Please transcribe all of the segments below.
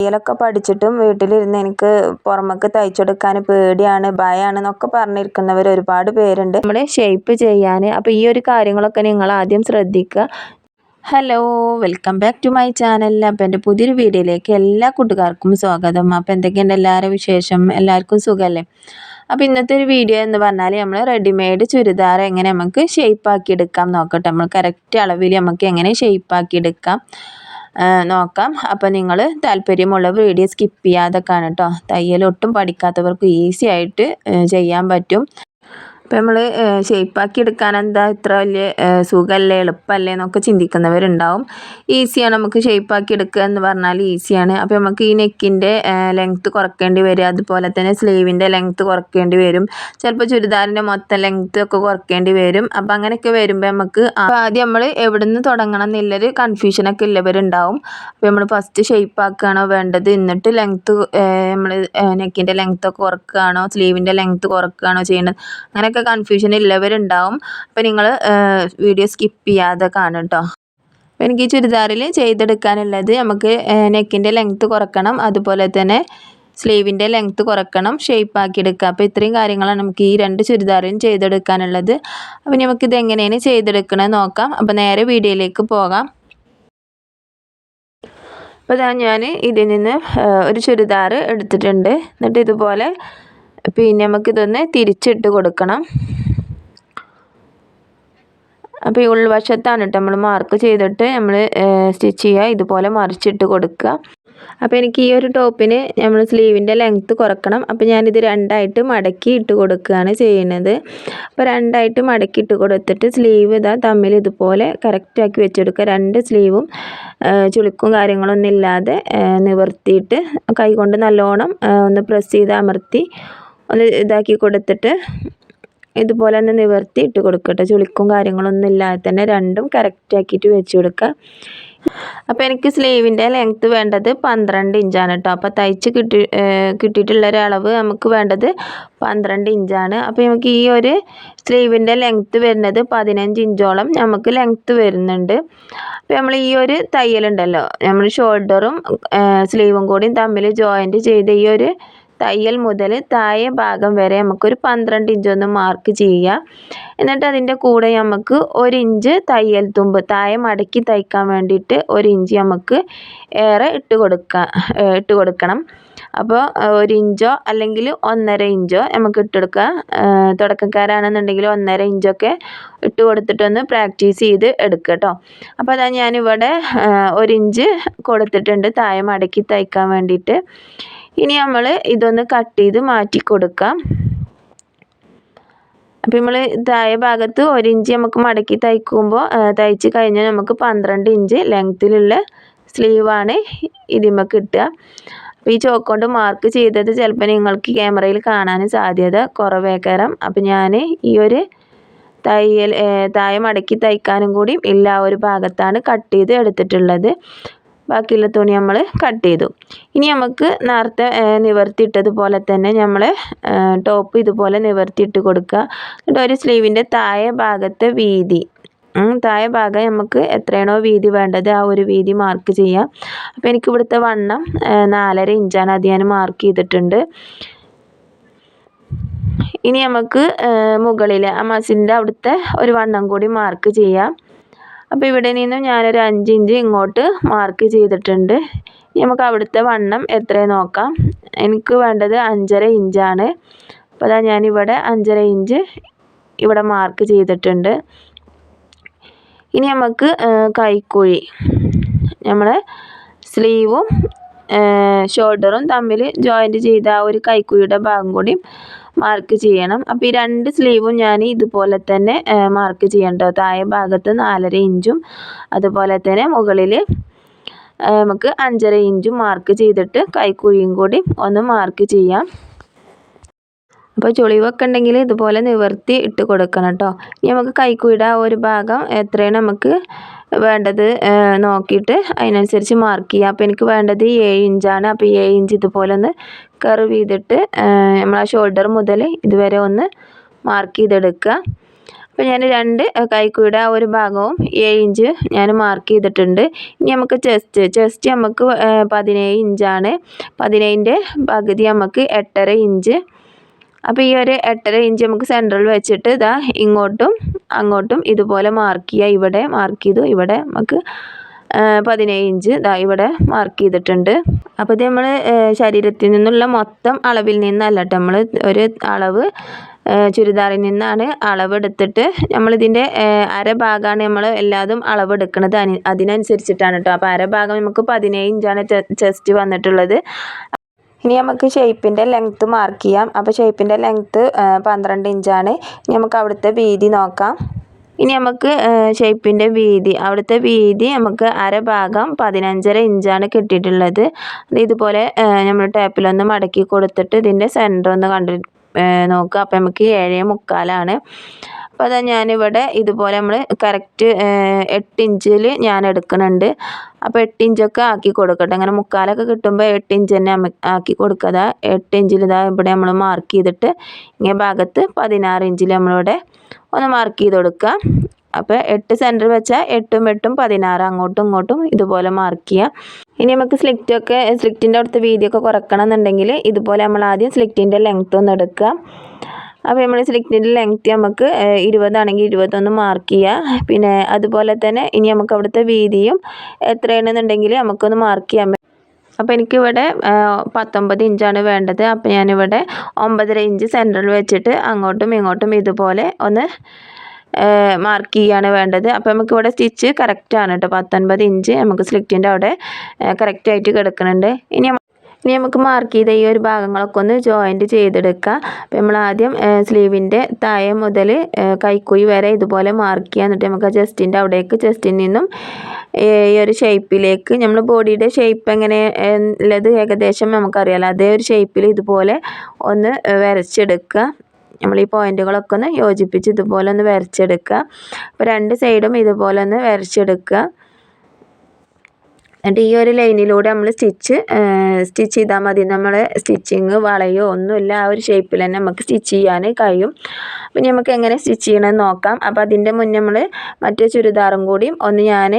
തയ്യലൊക്കെ പഠിച്ചിട്ടും വീട്ടിലിരുന്ന് എനിക്ക് പുറമേക്ക് തയ്ച്ചെടുക്കാൻ പേടിയാണ് ഭയമാണ് എന്നൊക്കെ പറഞ്ഞിരിക്കുന്നവർ ഒരുപാട് പേരുണ്ട്. നമ്മൾ ഷേപ്പ് ചെയ്യാൻ അപ്പോൾ ഈ ഒരു കാര്യങ്ങളൊക്കെ നിങ്ങൾ ആദ്യം ശ്രദ്ധിക്കുക. Hello welcome back to my channel അപ്പോൾ എന്റെ പുതിയൊരു വീഡിയോയിലേക്ക് എല്ലാ കൂട്ടുകാർക്കും സ്വാഗതം. അപ്പോൾ എന്തൊക്കെയുണ്ട് എല്ലാവരുടെ വിശേഷം? എല്ലാവർക്കും സുഖമല്ലേ? അപ്പോൾ ഇന്നത്തെ ഒരു വീഡിയോ എന്ന് പറഞ്ഞാൽ നമ്മൾ റെഡിമെയ്ഡ് ചുരിദാർ എങ്ങനെ നമുക്ക് ഷേപ്പാക്കി എടുക്കാം നോക്കട്ടെ. നമ്മൾ കറക്റ്റ് അളവിൽ നമുക്ക് എങ്ങനെ ഷേപ്പാക്കി എടുക്കാം. നോക്കാം. അപ്പോൾ നിങ്ങൾ താല്പര്യമുള്ള വീഡിയോ സ്കിപ്പ് ചെയ്യാതെ കാണും കേട്ടോ തയ്യൽ ഒട്ടും പഠിക്കാത്തവർക്ക് ഈസി ആയിട്ട് ചെയ്യാൻ പറ്റും. ഇപ്പം നമ്മൾ ഷേപ്പാക്കി എടുക്കാൻ എന്താ ഇത്ര വലിയ സുഖമല്ലേ എളുപ്പമല്ലേ എന്നൊക്കെ ചിന്തിക്കുന്നവരുണ്ടാവും. ഈസിയാണ് നമുക്ക് ഷേപ്പാക്കി എടുക്കുക എന്ന് പറഞ്ഞാൽ ഈസിയാണ്. അപ്പോൾ നമുക്ക് ഈ നെക്കിന്റെ ലെങ്ത്ത് കുറയ്ക്കേണ്ടി വരും. അതുപോലെ തന്നെ സ്ലീവിന്റെ ലെങ്ത്ത് കുറയ്ക്കേണ്ടി വരും. ചിലപ്പോൾ ചുരിദാറിന്റെ മൊത്തം ലെങ്ത്ത് ഒക്കെ കുറയ്ക്കേണ്ടി വരും. അപ്പോൾ അങ്ങനെയൊക്കെ വരുമ്പോൾ നമുക്ക് ആദ്യം നമ്മൾ എവിടെ നിന്ന് തുടങ്ങണം എന്നുള്ളൊരു കൺഫ്യൂഷനൊക്കെ ഉള്ളവരുണ്ടാവും. അപ്പോൾ നമ്മൾ ഫസ്റ്റ് ഷേപ്പാക്കുകയാണോ വേണ്ടത്? എന്നിട്ട് ലെങ്ത്ത് നമ്മൾ നെക്കിന്റെ ലെങ്ത്തൊക്കെ കുറക്കുകയാണോ? സ്ലീവിന്റെ ലെങ്ത്ത് കുറക്കുകയാണോ ചെയ്യേണ്ടത്? അങ്ങനെയൊക്കെ ഒക്കെ കൺഫ്യൂഷൻ ഉള്ളവരുണ്ടാവും അപ്പോൾ നിങ്ങൾ വീഡിയോ സ്കിപ്പ് ചെയ്യാതെ കാണും കേട്ടോ അപ്പോൾ എനിക്ക് ഈ ചുരിദാറിൽ ചെയ്തെടുക്കാനുള്ളത് നമുക്ക് നെക്കിന്റെ ലെങ്ത്ത് കുറക്കണം. അതുപോലെ തന്നെ സ്ലീവിന്റെ ലെങ്ത്ത് കുറക്കണം. ഷേപ്പ് ആക്കി എടുക്കുക അപ്പോൾ ഇത്രയും കാര്യങ്ങളാണ് നമുക്ക് ഈ രണ്ട് ചുരിദാറിലും ചെയ്തെടുക്കാനുള്ളത്. അപ്പോൾ നമുക്കിത് എങ്ങനെയാണ് ചെയ്തെടുക്കണത് നോക്കാം. അപ്പോൾ നേരെ വീഡിയോയിലേക്ക് പോകാം. അപ്പോൾ ഞാൻ ഇതിൽ നിന്ന് ഒരു ചുരിദാർ എടുത്തിട്ടുണ്ട്. എന്നിട്ട് ഇതുപോലെ പിന്നെ നമുക്കിതൊന്ന് തിരിച്ചിട്ട് കൊടുക്കണം. അപ്പോൾ ഈ ഉൾവശത്താണ് കേട്ടോ നമ്മൾ മാർക്ക് ചെയ്തിട്ട് നമ്മൾ സ്റ്റിച്ച് ചെയ്യുക. ഇതുപോലെ മറിച്ചിട്ട് കൊടുക്കുക. അപ്പോൾ എനിക്ക് ഈ ഒരു ടോപ്പിന് നമ്മൾ സ്ലീവിന്റെ ലെങ്ത്ത് കുറക്കണം. അപ്പോൾ ഞാനിത് രണ്ടായിട്ട് മടക്കി ഇട്ട് കൊടുക്കുകയാണ് ചെയ്യുന്നത്. അപ്പോൾ രണ്ടായിട്ട് മടക്കി ഇട്ട് കൊടുത്തിട്ട് സ്ലീവ് ഇതാ തമ്മിൽ ഇതുപോലെ കറക്റ്റാക്കി വെച്ചെടുക്കുക. രണ്ട് സ്ലീവും ചുളിക്കും കാര്യങ്ങളൊന്നും ഇല്ലാതെ നിവർത്തിയിട്ട് കൈകൊണ്ട് നല്ലോണം ഒന്ന് പ്രസ് ചെയ്ത് അമർത്തി ഒന്ന് ഇതാക്കി കൊടുത്തിട്ട് ഇതുപോലെ ഒന്ന് നിവർത്തി ഇട്ട് കൊടുക്കട്ടെ. ചുളിക്കും കാര്യങ്ങളൊന്നും ഇല്ലാതെ തന്നെ രണ്ടും കറക്റ്റ് ആക്കിയിട്ട് വെച്ച് കൊടുക്കുക അപ്പോൾ എനിക്ക് സ്ലീവിന്റെ ലെങ്ത്ത് വേണ്ടത് പന്ത്രണ്ട് ഇഞ്ചാണ് കേട്ടോ അപ്പോൾ തയ്ച്ച് കിട്ടി കിട്ടിയിട്ടുള്ള ഒരളവ് നമുക്ക് വേണ്ടത് പന്ത്രണ്ട് ഇഞ്ചാണ്. അപ്പോൾ നമുക്ക് ഈ ഒരു സ്ലീവിന്റെ ലെങ്ത്ത് വരുന്നത് പതിനഞ്ച് ഇഞ്ചോളം നമുക്ക് ലെങ്ത്ത് വരുന്നുണ്ട്. അപ്പോൾ നമ്മൾ ഈ ഒരു തയ്യലുണ്ടല്ലോ. നമ്മൾ ഷോൾഡറും സ്ലീവും കൂടിയും തമ്മിൽ ജോയിന്റ് ചെയ്ത് ഈ ഒരു തയ്യൽ മുതൽ താഴെ ഭാഗം വരെ നമുക്കൊരു പന്ത്രണ്ട് ഇഞ്ച് ഒന്ന് മാർക്ക് ചെയ്യാം. എന്നിട്ട് അതിന്റെ കൂടെ നമുക്ക് ഒരു ഇഞ്ച് തയ്യൽ തുമ്പ് താഴെ മടക്കി തയ്ക്കാൻ വേണ്ടിയിട്ട് ഒരു ഇഞ്ച് നമുക്ക് ഏറെ ഇട്ട് കൊടുക്കാം ഇട്ട് കൊടുക്കണം. അപ്പോൾ ഒരു ഇഞ്ചോ അല്ലെങ്കിൽ ഒന്നര ഇഞ്ചോ നമുക്ക് ഇട്ട് കൊടുക്കുക തുടക്കക്കാരാണെന്നുണ്ടെങ്കിൽ ഒന്നര ഇഞ്ചൊക്കെ ഇട്ട് കൊടുത്തിട്ടൊന്ന് പ്രാക്ടീസ് ചെയ്ത് എടുക്കുക കേട്ടോ അപ്പോൾ അതാ ഞാനിവിടെ ഒരു ഇഞ്ച് കൊടുത്തിട്ടുണ്ട് താഴെ മടക്കി തയ്ക്കാൻ വേണ്ടിയിട്ട്. ഇനി നമ്മൾ ഇതൊന്ന് കട്ട് ചെയ്ത് മാറ്റി കൊടുക്കാം. അപ്പം നമ്മൾ താഴെ ഭാഗത്ത് ഒരു ഇഞ്ച് നമുക്ക് മടക്കി തയ്ക്കുമ്പോൾ തയ്ച്ച് കഴിഞ്ഞാൽ നമുക്ക് പന്ത്രണ്ട് ഇഞ്ച് ലെങ്ത്തിലുള്ള സ്ലീവാണ് ഇതിമ്മ കിട്ടുക. അപ്പോൾ ഈ ചോക്ക് കൊണ്ട് മാർക്ക് ചെയ്തത് ചിലപ്പോൾ നിങ്ങൾക്ക് ക്യാമറയിൽ കാണാൻ സാധ്യത കുറവേക്കരം. അപ്പം ഞാൻ ഈ ഒരു തയ്യൽ താഴെ മടക്കി തയ്ക്കാനും കൂടി ഇല്ല ഒരു ഭാഗത്താണ് കട്ട് ചെയ്ത് എടുത്തിട്ടുള്ളത്. ബാക്കിയുള്ള തുണി നമ്മൾ കട്ട് ചെയ്തു. ഇനി നമുക്ക് നേരത്തെ നിവർത്തിയിട്ടതുപോലെ തന്നെ നമ്മൾ ടോപ്പ് ഇതുപോലെ നിവർത്തിയിട്ട് കൊടുക്കുക. എന്നിട്ട് ഒരു സ്ലീവിന്റെ താഴെ ഭാഗത്തെ വീതി. താഴെ ഭാഗം നമുക്ക് എത്രയാണോ വീതി വേണ്ടത് ആ ഒരു വീതി മാർക്ക് ചെയ്യാം. അപ്പോൾ എനിക്ക് ഇവിടുത്തെ വണ്ണം നാലര ഇഞ്ചാണ് അത് ഞാൻ മാർക്ക് ചെയ്തിട്ടുണ്ട്. ഇനി നമുക്ക് മുകളിൽ ആ മസിലിന്റെ അവിടുത്തെ ഒരു വണ്ണം കൂടി മാർക്ക് ചെയ്യാം. അപ്പോൾ ഇവിടെ നിന്നും ഞാനൊരു അഞ്ച് ഇഞ്ച് ഇങ്ങോട്ട് മാർക്ക് ചെയ്തിട്ടുണ്ട്. നമുക്ക് അവിടുത്തെ വണ്ണം എത്രയും നോക്കാം. എനിക്ക് വേണ്ടത് അഞ്ചര ഇഞ്ചാണ്. അപ്പോൾ അതാ ഞാനിവിടെ അഞ്ചര ഇഞ്ച് ഇവിടെ മാർക്ക് ചെയ്തിട്ടുണ്ട്. ഇനി നമുക്ക് കൈക്കുഴി. നമ്മൾ സ്ലീവും ഷോൾഡറും തമ്മിൽ ജോയിന്റ് ചെയ്ത ആ ഒരു കൈക്കുഴിയുടെ ഭാഗം കൂടി മാർക്ക് ചെയ്യണം. അപ്പോൾ ഈ രണ്ട് സ്ലീവും ഞാൻ ഇതുപോലെ തന്നെ മാർക്ക് ചെയ്യണ്ടോ താഴെ ഭാഗത്ത് നാലര ഇഞ്ചും അതുപോലെ തന്നെ മുകളിൽ നമുക്ക് അഞ്ചര ഇഞ്ചും മാർക്ക് ചെയ്തിട്ട് കൈക്കുഴിയും കൂടി ഒന്ന് മാർക്ക് ചെയ്യാം. അപ്പോൾ ചുളിവൊക്കെ ഉണ്ടെങ്കിൽ ഇതുപോലെ നിവർത്തി ഇട്ട് കൊടുക്കണം കേട്ടോ ഇനി നമുക്ക് കൈക്കുഴിയുടെ ആ ഒരു ഭാഗം എത്രയാണ് നമുക്ക് വേണ്ടത് നോക്കിയിട്ട് അതിനനുസരിച്ച് മാർക്ക് ചെയ്യുക അപ്പോൾ എനിക്ക് വേണ്ടത് ഏഴ് ഇഞ്ചാണ് അപ്പോൾ ഏഴ് ഇഞ്ച് ഇതുപോലെ ഒന്ന് കർവ് ചെയ്തിട്ട് നമ്മൾ ആ ഷോൾഡർ മുതൽ ഇതുവരെ ഒന്ന് മാർക്ക് ചെയ്തെടുക്കുക. അപ്പോൾ ഞാൻ രണ്ട് കൈക്കൂടെ ഒരു ഭാഗവും ഏഴ് ഇഞ്ച് ഞാൻ മാർക്ക് ചെയ്തിട്ടുണ്ട്. ഇനി നമുക്ക് ചെസ്റ്റ് ചെസ്റ്റ് നമുക്ക് പതിനേഴ് ഇഞ്ചാണ് പതിനേഴിന്റെ പകുതി നമുക്ക് എട്ടര ഇഞ്ച് അപ്പോൾ ഈ ഒരു എട്ടര ഇഞ്ച് നമുക്ക് സെന്ററിൽ വെച്ചിട്ട് ഇതാ ഇങ്ങോട്ടും അങ്ങോട്ടും ഇതുപോലെ മാർക്ക് ചെയ്യുക ഇവിടെ മാർക്ക് ചെയ്തു. ഇവിടെ നമുക്ക് പതിനേഴ് ഇഞ്ച് ഇതാ ഇവിടെ മാർക്ക് ചെയ്തിട്ടുണ്ട്. അപ്പോൾ ഇത് നമ്മൾ ശരീരത്തിൽ നിന്നുള്ള മൊത്തം അളവിൽ നിന്നല്ല കേട്ടോ നമ്മൾ ഒരു അളവ് ചുരിദാറിൽ നിന്നാണ് അളവെടുത്തിട്ട് നമ്മളിതിന്റെ അരഭാഗമാണ് നമ്മൾ എല്ലാതും അളവെടുക്കുന്നത് അതിനനുസരിച്ചിട്ടാണ് കേട്ടോ അപ്പോൾ അരഭാഗം നമുക്ക് പതിനേഴ് ഇഞ്ചാണ് ചെസ്റ്റ് വന്നിട്ടുള്ളത്. ഇനി നമുക്ക് ഷേപ്പിന്റെ ലെങ്ത്ത് മാർക്ക് ചെയ്യാം. അപ്പോൾ ഷേപ്പിന്റെ ലെങ്ത്ത് പന്ത്രണ്ട് ഇഞ്ചാണ് ഇനി നമുക്ക് അവിടുത്തെ വീതി നോക്കാം. ഇനി നമുക്ക് ഷേപ്പിന്റെ വീതി അവിടുത്തെ വീതി നമുക്ക് അര ഭാഗം പതിനഞ്ചര ഇഞ്ചാണ് കിട്ടിയിട്ടുള്ളത്. ഇതുപോലെ നമ്മൾ ടേപ്പിലൊന്ന് മടക്കി കൊടുത്തിട്ട് ഇതിന്റെ സെന്റർ ഒന്ന് കണ്ടു നോക്കുക. അപ്പോൾ നമുക്ക് ഏഴേ മുക്കാലാണ്. അപ്പോൾ അതാ ഞാനിവിടെ ഇതുപോലെ നമ്മൾ കറക്റ്റ് എട്ട് ഇഞ്ചിൽ ഞാൻ എടുക്കുന്നുണ്ട് അപ്പോൾ എട്ട് ഇഞ്ചൊക്കെ ആക്കി കൊടുക്കട്ടെ. അങ്ങനെ മുക്കാലൊക്കെ കിട്ടുമ്പോൾ എട്ട് ഇഞ്ച് തന്നെ ആക്കി കൊടുക്കുക എട്ട് ഇഞ്ചിൽ ഇതാ ഇവിടെ നമ്മൾ മാർക്ക് ചെയ്തിട്ട് ഇങ്ങനെ ഭാഗത്ത് പതിനാറ് ഇഞ്ചിൽ നമ്മളിവിടെ ഒന്ന് മാർക്ക് ചെയ്ത് കൊടുക്കുക അപ്പോൾ എട്ട് സെന്റർ വെച്ചാൽ എട്ടും എട്ടും പതിനാറ് അങ്ങോട്ടും ഇങ്ങോട്ടും ഇതുപോലെ മാർക്ക് ചെയ്യുക ഇനി നമുക്ക് സ്ലിക്റ്റൊക്കെ സ്ലിക്റ്റിന്റെ അടുത്ത് വീതിയൊക്കെ കുറക്കണം എന്നുണ്ടെങ്കിൽ ഇതുപോലെ നമ്മൾ ആദ്യം സ്ലിക്റ്റിന്റെ ലെങ്ത്ത് ഒന്ന് എടുക്കുക അപ്പോൾ നമ്മൾ സ്ലിക്റ്റിന്റെ ലെങ്ത്ത് നമുക്ക് ഇരുപതാണെങ്കിൽ ഇരുപത്തൊന്ന് മാർക്ക് ചെയ്യുക പിന്നെ അതുപോലെ തന്നെ ഇനി നമുക്ക് അവിടുത്തെ വീതിയും എത്രയാണെന്നുണ്ടെങ്കിൽ നമുക്കൊന്ന് മാർക്ക് ചെയ്യാൻ അപ്പോൾ എനിക്കിവിടെ പത്തൊമ്പത് ഇഞ്ചാണ് വേണ്ടത്. അപ്പോൾ ഞാനിവിടെ ഒമ്പതര ഇഞ്ച് സെന്ററിൽ വെച്ചിട്ട് അങ്ങോട്ടും ഇങ്ങോട്ടും ഇതുപോലെ ഒന്ന് മാർക്ക് ചെയ്യാണ് വേണ്ടത്. അപ്പോൾ നമുക്കിവിടെ സ്റ്റിച്ച് കറക്റ്റാണ് കേട്ടോ. പത്തൊൻപത് ഇഞ്ച് നമുക്ക് സ്ലിറ്റിന്റെ അവിടെ കറക്റ്റായിട്ട് കിടക്കുന്നുണ്ട്. ഇനി ഇനി നമുക്ക് മാർക്ക് ചെയ്ത ഈ ഒരു ഭാഗങ്ങളൊക്കെ ഒന്ന് ജോയിന്റ് ചെയ്തെടുക്കുക അപ്പോൾ നമ്മൾ ആദ്യം സ്ലീവിന്റെ താഴെ മുതൽ കൈക്കുഴി വരെ ഇതുപോലെ മാർക്ക് ചെയ്യുക എന്നിട്ട് നമുക്ക് ജസ്റ്റിന്റെ അവിടേക്ക് ജസ്റ്റിൽ നിന്നും ഈ ഒരു ഷേപ്പിലേക്ക് നമ്മൾ ബോഡിയുടെ ഷേപ്പ് എങ്ങനെ ഉള്ളത് ഏകദേശം നമുക്കറിയാലോ. അതേ ഒരു ഷേപ്പിൽ ഇതുപോലെ ഒന്ന് വരച്ചെടുക്കുക. നമ്മൾ ഈ പോയിന്റുകളൊക്കെ ഒന്ന് യോജിപ്പിച്ച് ഇതുപോലെ ഒന്ന് വരച്ചെടുക്കുക. അപ്പോൾ രണ്ട് സൈഡും ഇതുപോലെ ഒന്ന് വരച്ചെടുക്കുക. എന്നിട്ട് ഈ ഒരു ലൈനിലൂടെ നമ്മൾ സ്റ്റിച്ച് സ്റ്റിച്ച് ചെയ്താൽ മതി. നമ്മൾ സ്റ്റിച്ചിങ് വളയോ ഒന്നുമില്ല. ആ ഒരു ഷേപ്പിൽ തന്നെ നമുക്ക് സ്റ്റിച്ച് ചെയ്യാൻ കഴിയും. അപ്പം നമുക്ക് എങ്ങനെ സ്റ്റിച്ച് ചെയ്യണമെന്ന് നോക്കാം. അപ്പോൾ അതിന്റെ മുന്നേ നമ്മൾ മറ്റേ ചുരിദാറും കൂടിയും ഒന്ന് ഞാൻ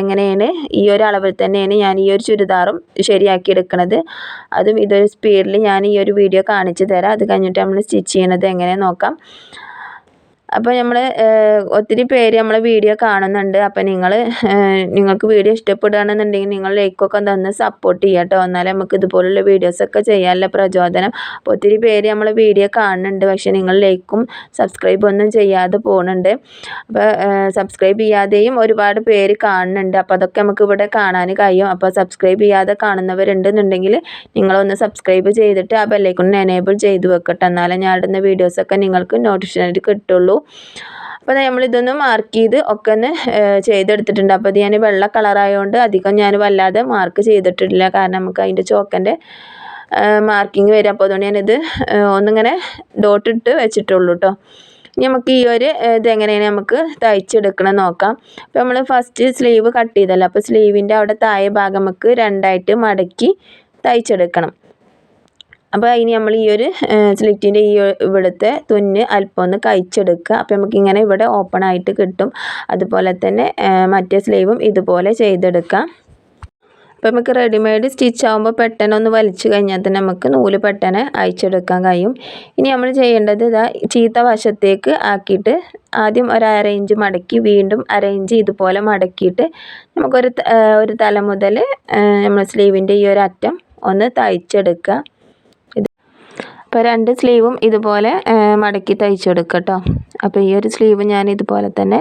എങ്ങനെയാണ് ഈ ഒരു അളവിൽ തന്നെയാണ് ഞാൻ ഈ ഒരു ചുരിദാറും ശരിയാക്കി എടുക്കുന്നത് അതും ഇതൊരു സ്പീഡിൽ ഞാൻ ഈ ഒരു വീഡിയോ കാണിച്ചു തരാം. അത് കഴിഞ്ഞിട്ട് നമ്മൾ സ്റ്റിച്ച് ചെയ്യണത് എങ്ങനെ നോക്കാം. അപ്പോൾ നമ്മൾ ഒത്തിരി പേര് നമ്മളെ വീഡിയോ കാണുന്നുണ്ട്. അപ്പോൾ നിങ്ങൾ നിങ്ങൾക്ക് വീഡിയോ ഇഷ്ടപ്പെടുകയാണെന്നുണ്ടെങ്കിൽ നിങ്ങൾ ലൈക്കൊക്കെ തന്ന് സപ്പോർട്ട് ചെയ്യുക കേട്ടോ എന്നാലേ നമുക്ക് ഇതുപോലുള്ള വീഡിയോസൊക്കെ ചെയ്യാനുള്ള പ്രചോദനം. അപ്പോൾ ഒത്തിരി പേര് നമ്മളെ വീഡിയോ കാണുന്നുണ്ട്. പക്ഷേ നിങ്ങൾ ലൈക്കും സബ്സ്ക്രൈബ് ഒന്നും ചെയ്യാതെ പോകുന്നുണ്ട് അപ്പോൾ സബ്സ്ക്രൈബ് ചെയ്യാതെയും ഒരുപാട് പേര് കാണുന്നുണ്ട്. അപ്പോൾ അതൊക്കെ നമുക്ക് ഇവിടെ കാണാൻ കഴിയും. അപ്പോൾ സബ്സ്ക്രൈബ് ചെയ്യാതെ കാണുന്നവരുണ്ടെന്നുണ്ടെങ്കിൽ നിങ്ങളൊന്ന് സബ്സ്ക്രൈബ് ചെയ്തിട്ട് ആ ബെല്ലൈക്കൊന്ന് എനേബിൾ ചെയ്ത് വെക്കട്ടെ. എന്നാലേ ഞാൻ ഇടുന്ന വീഡിയോസൊക്കെ നിങ്ങൾക്ക് നോട്ടിഫിക്കേഷൻ കിട്ടുള്ളൂ. അപ്പോൾ നമ്മളിതൊന്ന് മാർക്ക് ചെയ്ത് ഒക്കെ ഒന്ന് ചെയ്തെടുത്തിട്ടുണ്ട്. അപ്പോൾ ഇത് ഞാൻ വെള്ള കളറായതുകൊണ്ട് അധികം ഞാൻ വല്ലാതെ മാർക്ക് ചെയ്തിട്ടില്ല. കാരണം നമുക്ക് അതിന്റെ ചോക്കന്റെ മാർക്കിങ് വരും. അപ്പോൾ അതുകൊണ്ട് ഞാനിത് ഒന്നിങ്ങനെ ഡോട്ട് ഇട്ട് വെച്ചിട്ടുള്ളൂ കേട്ടോ നമുക്ക് ഈ ഒരു ഇതെങ്ങനെയാണ് നമുക്ക് തയ്ച്ചെടുക്കണം നോക്കാം. അപ്പോൾ നമ്മൾ ഫസ്റ്റ് സ്ലീവ് കട്ട് ചെയ്തല്ലോ. അപ്പോൾ സ്ലീവിന്റെ അവിടെ താഴെ ഭാഗം നമുക്ക് രണ്ടായിട്ട് മടക്കി തയ്ച്ചെടുക്കണം. അപ്പോൾ ഇനി നമ്മൾ ഈ ഒരു സ്ലിറ്റിന്റെ ഈ ഇവിടുത്തെ തുന്ന് അല്പം ഒന്ന് കഴിച്ചെടുക്കുക. അപ്പോൾ നമുക്കിങ്ങനെ ഇവിടെ ഓപ്പൺ ആയിട്ട് കിട്ടും. അതുപോലെ തന്നെ മറ്റേ സ്ലീവും ഇതുപോലെ ചെയ്തെടുക്കാം അപ്പോൾ നമുക്ക് റെഡിമെയ്ഡ് സ്റ്റിച്ച് ആകുമ്പോൾ പെട്ടെന്ന് ഒന്ന് വലിച്ചു കഴിഞ്ഞാൽ തന്നെ നമുക്ക് നൂൽ പെട്ടെന്ന് അയച്ചെടുക്കാൻ കഴിയും. ഇനി നമ്മൾ ചെയ്യേണ്ടത് ഇതാ ചീത്ത വശത്തേക്ക് ആക്കിയിട്ട് ആദ്യം ഒരു അര ഇഞ്ച് മടക്കി വീണ്ടും അര ഇഞ്ച് ഇതുപോലെ മടക്കിയിട്ട് നമുക്കൊരു ഒരു തല മുതൽ നമ്മൾ സ്ലീവിന്റെ ഈ ഒരു അറ്റം ഒന്ന് തയ്ച്ചെടുക്കുക. അപ്പോൾ രണ്ട് സ്ലീവും ഇതുപോലെ മടക്കി തയ്ച്ചെടുക്കുക കേട്ടോ അപ്പോൾ ഈ ഒരു സ്ലീവ് ഞാൻ ഇതുപോലെ തന്നെ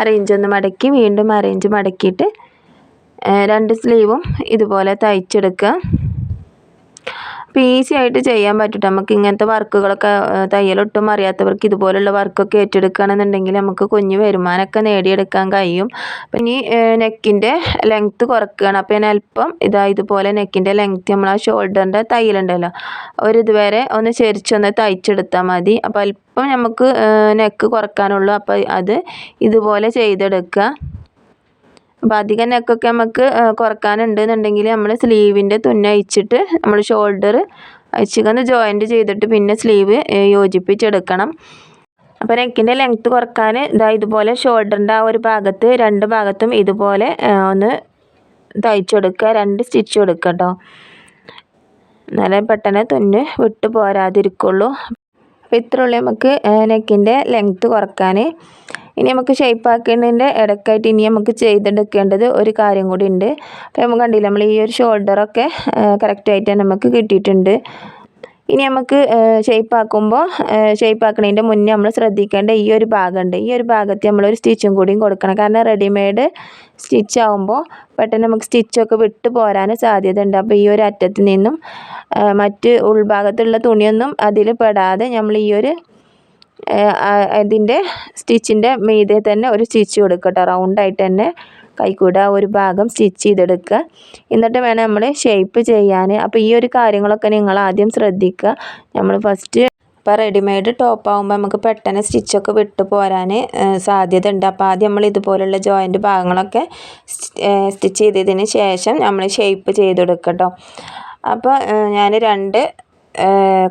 അറേഞ്ച് ഒന്ന് മടക്കി വീണ്ടും അറേഞ്ച് മടക്കിയിട്ട് രണ്ട് സ്ലീവും ഇതുപോലെ തയ്ച്ചെടുക്കുക. അപ്പോൾ ഈസി ആയിട്ട് ചെയ്യാൻ പറ്റും നമുക്ക് ഇങ്ങനത്തെ വർക്കുകളൊക്കെ തയ്യലൊട്ടും അറിയാത്തവർക്ക് ഇതുപോലുള്ള വർക്കൊക്കെ ഏറ്റെടുക്കുകയാണെന്നുണ്ടെങ്കിൽ നമുക്ക് കുഞ്ഞ് വരുമാനമൊക്കെ നേടിയെടുക്കാൻ കഴിയും. അപ്പം ഇനി നെക്കിന്റെ ലെങ്ത്ത് കുറക്കുകയാണ്. അപ്പോൾ ഞാൻ അല്പം ഇതാ ഇതുപോലെ നെക്കിന്റെ ലെങ്ത്ത് നമ്മൾ ആ ഷോൾഡറിന്റെ തയ്യലുണ്ടല്ലോ. ഒരു ഇതുവരെ ഒന്ന് ചെരിച്ചൊന്ന് തയ്ച്ചെടുത്താൽ മതി. അപ്പോൾ അല്പം നമുക്ക് നെക്ക് കുറക്കാനുള്ളൂ. അപ്പോൾ അത് ഇതുപോലെ ചെയ്തെടുക്കുക. അപ്പോൾ നെക്കൊക്കെ നമുക്ക് കുറക്കാനുണ്ട് എന്നുണ്ടെങ്കിൽ നമ്മൾ സ്ലീവിന്റെ തുന്ന അയച്ചിട്ട് നമ്മൾ ഷോൾഡർ അയച്ചിക്കൊന്ന് ജോയിന്റ് ചെയ്തിട്ട് പിന്നെ സ്ലീവ് യോജിപ്പിച്ചെടുക്കണം. അപ്പോൾ നെക്കിന്റെ ലെങ്ത്ത് കുറയ്ക്കാൻ ഇതാ ഇതുപോലെ ഷോൾഡറിന്റെ ആ ഒരു ഭാഗത്ത് രണ്ട് ഭാഗത്തും ഇതുപോലെ ഒന്ന് തയ്ച്ചെടുക്കുക രണ്ട് സ്റ്റിച്ച് കൊടുക്കുക കേട്ടോ എന്നാലേ പെട്ടെന്ന് തുന്ന് വിട്ട് പോരാതിരിക്കുള്ളൂ. അപ്പോൾ ഇത്രയുള്ളൂ നമുക്ക് നെക്കിന്റെ ലെങ്ത്ത് കുറയ്ക്കാൻ ഇനി നമുക്ക് ഷേപ്പ് ആക്കുന്നതിന്റെ ഇടയ്ക്കായിട്ട് ഇനി നമുക്ക് ചെയ്തെടുക്കേണ്ടത് ഒരു കാര്യം കൂടി ഉണ്ട്. അപ്പോൾ നമുക്ക് കണ്ടില്ല നമ്മൾ ഈ ഒരു ഷോൾഡറൊക്കെ കറക്റ്റായിട്ട് നമുക്ക് കിട്ടിയിട്ടുണ്ട്. ഇനി നമുക്ക് ഷേപ്പ് ആക്കുമ്പോൾ ഷേപ്പ് ആക്കണതിന്റെ മുന്നേ നമ്മൾ ശ്രദ്ധിക്കേണ്ട ഈ ഒരു ഭാഗമുണ്ട്. ഈ ഒരു ഭാഗത്ത് ഒരു സ്റ്റിച്ചും കൂടിയും കൊടുക്കണം. കാരണം റെഡിമെയ്ഡ് സ്റ്റിച്ച് ആകുമ്പോൾ പെട്ടെന്ന് നമുക്ക് സ്റ്റിച്ചൊക്കെ വിട്ട് പോരാൻ സാധ്യത ഉണ്ട് അപ്പോൾ ഈ ഒരു അറ്റത്ത് നിന്നും മറ്റ് ഉൾഭാഗത്തുള്ള തുണിയൊന്നും അതിൽ പെടാതെ നമ്മൾ ഈ ഒരു ഇതിന്റെ സ്റ്റിച്ചിന്റെ മീതെ തന്നെ ഒരു സ്റ്റിച്ച് കൊടുക്കട്ടോ. റൗണ്ടായിട്ട് തന്നെ കൈക്കൂട ഒരു ഭാഗം സ്റ്റിച്ച് ചെയ്തെടുക്കുക. എന്നിട്ട് വേണം നമ്മൾ ഷേപ്പ് ചെയ്യാൻ. അപ്പോൾ ഈ ഒരു കാര്യങ്ങളൊക്കെ നിങ്ങൾ ആദ്യം ശ്രദ്ധിക്കുക. നമ്മൾ ഫസ്റ്റ് ഇപ്പോൾ റെഡിമെയ്ഡ് ടോപ്പ് ആകുമ്പോൾ നമുക്ക് പെട്ടെന്ന് സ്റ്റിച്ചൊക്കെ വിട്ടു പോരാൻ സാധ്യത ഉണ്ട് അപ്പോൾ ആദ്യം നമ്മൾ ഇതുപോലുള്ള ജോയിന്റ് ഭാഗങ്ങളൊക്കെ സ്റ്റിച്ച് ചെയ്തതിന് ശേഷം നമ്മൾ ഷേപ്പ് ചെയ്തെടുക്കട്ടോ. കേട്ടോ അപ്പോൾ ഞാൻ രണ്ട്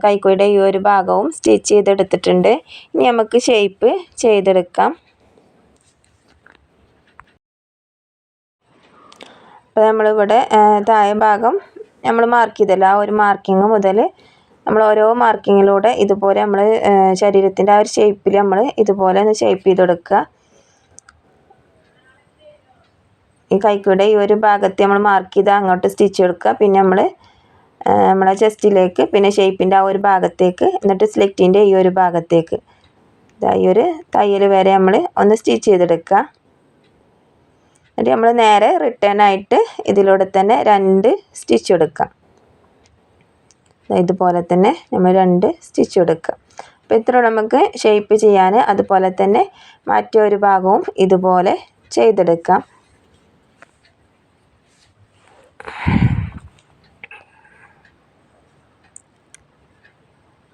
കൈക്കോയുടെ ഈ ഒരു ഭാഗവും സ്റ്റിച്ച് ചെയ്തെടുത്തിട്ടുണ്ട്. ഇനി നമുക്ക് ഷേപ്പ് ചെയ്തെടുക്കാം. അപ്പോൾ നമ്മളിവിടെ താഴെ ഭാഗം നമ്മൾ മാർക്ക് ചെയ്തല്ലോ. ആ ഒരു മാർക്കിങ് മുതൽ നമ്മൾ ഓരോ മാർക്കിങ്ങിലൂടെ ഇതുപോലെ നമ്മൾ ശരീരത്തിന്റെ ആ ഒരു ഷേപ്പിൽ നമ്മൾ ഇതുപോലെ ഒന്ന് ഷേപ്പ് ചെയ്ത് കൊടുക്കുക ഈ കൈക്കൂടെ ഈ ഒരു ഭാഗത്ത് നമ്മൾ മാർക്ക് ചെയ്ത് അങ്ങോട്ട് സ്റ്റിച്ച് കൊടുക്കുക പിന്നെ നമ്മൾ നമ്മളെ ചെസ്റ്റിലേക്ക് പിന്നെ ഷേപ്പിന്റെ ആ ഒരു ഭാഗത്തേക്ക് എന്നിട്ട് സ്ലിറ്റിന്റെ ഈ ഒരു ഭാഗത്തേക്ക്. ഈ ഒരു തയ്യൽ വരെ നമ്മൾ ഒന്ന് സ്റ്റിച്ച് ചെയ്തെടുക്കുക. എന്നിട്ട് നമ്മൾ നേരെ റിട്ടേൺ ആയിട്ട് ഇതിലൂടെ തന്നെ രണ്ട് സ്റ്റിച്ച് എടുക്കാം ഇതുപോലെ തന്നെ നമ്മൾ രണ്ട് സ്റ്റിച്ച് എടുക്കുക. അപ്പോൾ ഇത്ര നമുക്ക് ഷേപ്പ് ചെയ്യാൻ. അതുപോലെ തന്നെ മറ്റൊരു ഭാഗവും ഇതുപോലെ ചെയ്തെടുക്കാം.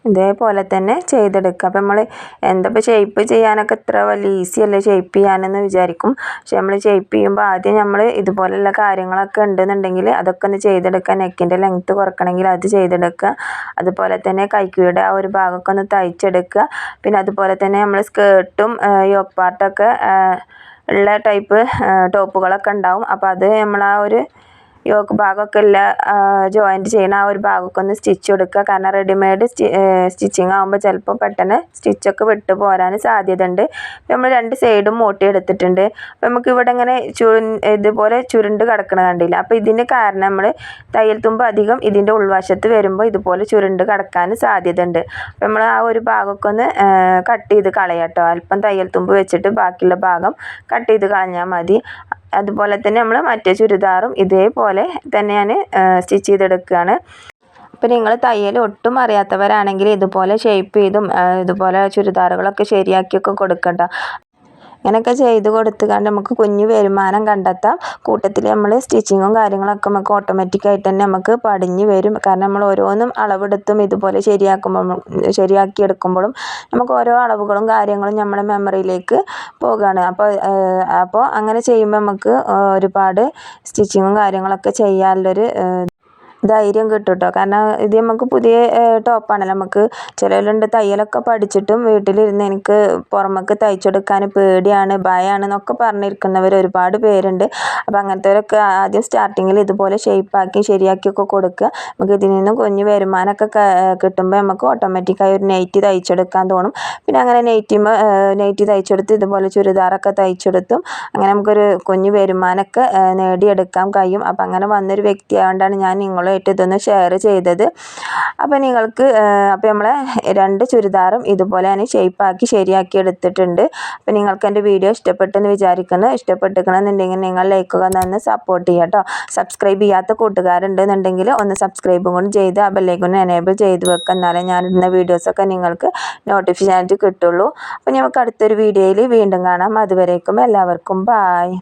ഇതേപോലെ തന്നെ ചെയ്തെടുക്കുക. അപ്പം നമ്മൾ എന്താ ഇപ്പോൾ ഷേപ്പ് ചെയ്യാനൊക്കെ ഇത്ര വലിയ ഈസി അല്ലേ ഷേപ്പ് ചെയ്യാനെന്ന് വിചാരിക്കും. പക്ഷെ നമ്മൾ ഷേപ്പ് ചെയ്യുമ്പോൾ ആദ്യം നമ്മൾ ഇതുപോലെയുള്ള കാര്യങ്ങളൊക്കെ ഉണ്ടെന്നുണ്ടെങ്കിൽ അതൊക്കെ ഒന്ന് ചെയ്തെടുക്കുക. നെക്കിന്റെ ലെങ്ത്ത് കുറക്കണമെങ്കിൽ അത് ചെയ്തെടുക്കുക. അതുപോലെ തന്നെ കൈക്കുയുടെ ആ ഒരു ഭാഗമൊക്കെ ഒന്ന് തയ്ച്ചെടുക്കുക. പിന്നെ അതുപോലെ തന്നെ നമ്മൾ സ്കേർട്ടും യോക്ക് പാർട്ടൊക്കെ ഉള്ള ടൈപ്പ് ടോപ്പുകളൊക്കെ ഉണ്ടാവും. അപ്പോൾ അത് നമ്മൾ ആ ഒരു യോക്ക് ഭാഗമൊക്കെ ഉള്ള ജോയിന്റ് ചെയ്യണ ആ ഒരു ഭാഗമൊക്കെ ഒന്ന് സ്റ്റിച്ച് കൊടുക്കുക കാരണം റെഡിമെയ്ഡ് സ്റ്റിച്ചിങ് ആകുമ്പോൾ ചിലപ്പോൾ പെട്ടെന്ന് സ്റ്റിച്ചൊക്കെ വിട്ടു പോരാൻ സാധ്യത ഉണ്ട് നമ്മൾ രണ്ട് സൈഡും മൂട്ടി എടുത്തിട്ടുണ്ട്. അപ്പോൾ നമുക്ക് ഇവിടെ ഇങ്ങനെ ചു ഇതുപോലെ ചുരുണ്ട് കിടക്കണ കണ്ടില്ല? അപ്പോൾ ഇതിന് കാരണം നമ്മൾ തയ്യൽ തുമ്പ് അധികം ഇതിന്റെ ഉൾവശത്ത് വരുമ്പോൾ ഇതുപോലെ ചുരുണ്ട് കിടക്കാൻ സാധ്യത ഉണ്ട് അപ്പോൾ നമ്മൾ ആ ഒരു ഭാഗമൊക്കെ ഒന്ന് കട്ട് ചെയ്ത് കളയാട്ടോ. അല്പം തയ്യൽ തുമ്പ് വെച്ചിട്ട് ബാക്കിയുള്ള ഭാഗം കട്ട് ചെയ്ത് കളഞ്ഞാൽ മതി. അതുപോലെ തന്നെ നമ്മൾ മറ്റേ ചുരിദാറും ഇതേപോലെ തന്നെ ഞാൻ സ്റ്റിച്ച് ചെയ്തെടുക്കുകയാണ് അപ്പോൾ നിങ്ങൾ തയ്യൽ ഒട്ടും അറിയാത്തവരാണെങ്കിൽ ഇതുപോലെ ഷേപ്പ് ചെയ്തും ഇതുപോലെ ചുരിദാറുകളൊക്കെ ശരിയാക്കിയൊക്കെ കൊടുക്കട്ടോ ഇങ്ങനെയൊക്കെ ചെയ്ത് കൊടുത്തുകൊണ്ട് നമുക്ക് കുഞ്ഞു വരുമാനം കണ്ടെത്താം. കൂട്ടത്തിൽ നമ്മൾ സ്റ്റിച്ചിങ്ങും കാര്യങ്ങളൊക്കെ നമുക്ക് ഓട്ടോമാറ്റിക്കായിട്ട് തന്നെ നമുക്ക് പടിഞ്ഞ് വരും. കാരണം നമ്മൾ ഓരോന്നും അളവെടുത്തും ഇതുപോലെ ശരിയാക്കുമ്പോൾ ശരിയാക്കിയെടുക്കുമ്പോഴും നമുക്ക് ഓരോ അളവുകളും കാര്യങ്ങളും നമ്മുടെ മെമ്മറിയിലേക്ക് പോകുകയാണ് അപ്പോൾ അപ്പോൾ അങ്ങനെ ചെയ്യുമ്പോൾ നമുക്ക് ഒരുപാട് സ്റ്റിച്ചിങ്ങും കാര്യങ്ങളൊക്കെ ചെയ്യാനുള്ളൊരു ധൈര്യം കിട്ടും കേട്ടോ കാരണം ഇത് നമുക്ക് പുതിയ ടോപ്പാണല്ലോ നമുക്ക് ചിലരുണ്ട് തയ്യലൊക്കെ പഠിച്ചിട്ടും വീട്ടിലിരുന്ന് എനിക്ക് പുറമേക്ക് തയ്ച്ചെടുക്കാൻ പേടിയാണ് ഭയമാണ് എന്നൊക്കെ പറഞ്ഞിരിക്കുന്നവർ ഒരുപാട് പേരുണ്ട്. അപ്പോൾ അങ്ങനത്തെവരൊക്കെ ആദ്യം സ്റ്റാർട്ടിങ്ങിൽ ഇതുപോലെ ഷേപ്പാക്കി ശരിയാക്കിയൊക്കെ കൊടുക്കുക. നമുക്ക് ഇതിൽ നിന്നും കുഞ്ഞ് വരുമാനമൊക്കെ കിട്ടുമ്പോൾ നമുക്ക് ഓട്ടോമാറ്റിക്കായി ഒരു നെയ്റ്റ് തയ്ച്ചെടുക്കാൻ തോന്നും. പിന്നെ അങ്ങനെ നെയ്റ്റിമ നെയ്റ്റ് തയ്ച്ചെടുത്ത് ഇതുപോലെ ചുരിദാറൊക്കെ തയ്ച്ചെടുത്തും അങ്ങനെ നമുക്കൊരു കുഞ്ഞ് വരുമാനമൊക്കെ നേടിയെടുക്കാൻ കഴിയും. അപ്പോൾ അങ്ങനെ വന്നൊരു വ്യക്തിയായതുകൊണ്ടാണ് ഞാൻ നിങ്ങളെ നിങ്ങളുമായിട്ട് ഇതൊന്ന് ഷെയർ ചെയ്തത്. അപ്പോൾ നിങ്ങൾക്ക് അപ്പോൾ നമ്മളെ രണ്ട് ചുരിദാറും ഇതുപോലെ ഞാൻ ഷേപ്പാക്കി ശരിയാക്കി എടുത്തിട്ടുണ്ട്. അപ്പോൾ നിങ്ങൾക്ക് എന്റെ വീഡിയോ ഇഷ്ടപ്പെട്ടെന്ന് വിചാരിക്കുന്നു. ഇഷ്ടപ്പെട്ടിരിക്കണമെന്നുണ്ടെങ്കിൽ നിങ്ങൾ ലൈക്കുക നിന്ന് സപ്പോർട്ട് ചെയ്യുക കേട്ടോ സബ്സ്ക്രൈബ് ചെയ്യാത്ത കൂട്ടുകാരുണ്ടെന്നുണ്ടെങ്കിൽ ഒന്ന് സബ്സ്ക്രൈബും കൂടി ചെയ്ത് ആ ബെല്ലൈക്കൊന്ന് എനേബിൾ ചെയ്ത് വെക്കുക എന്നാലേ ഞാനിടുന്ന വീഡിയോസൊക്കെ നിങ്ങൾക്ക് നോട്ടിഫിക്കേഷൻ കിട്ടുള്ളൂ. അപ്പോൾ നമുക്ക് അടുത്തൊരു വീഡിയോയിൽ വീണ്ടും കാണാം. അതുവരേക്കും എല്ലാവർക്കും ബായ്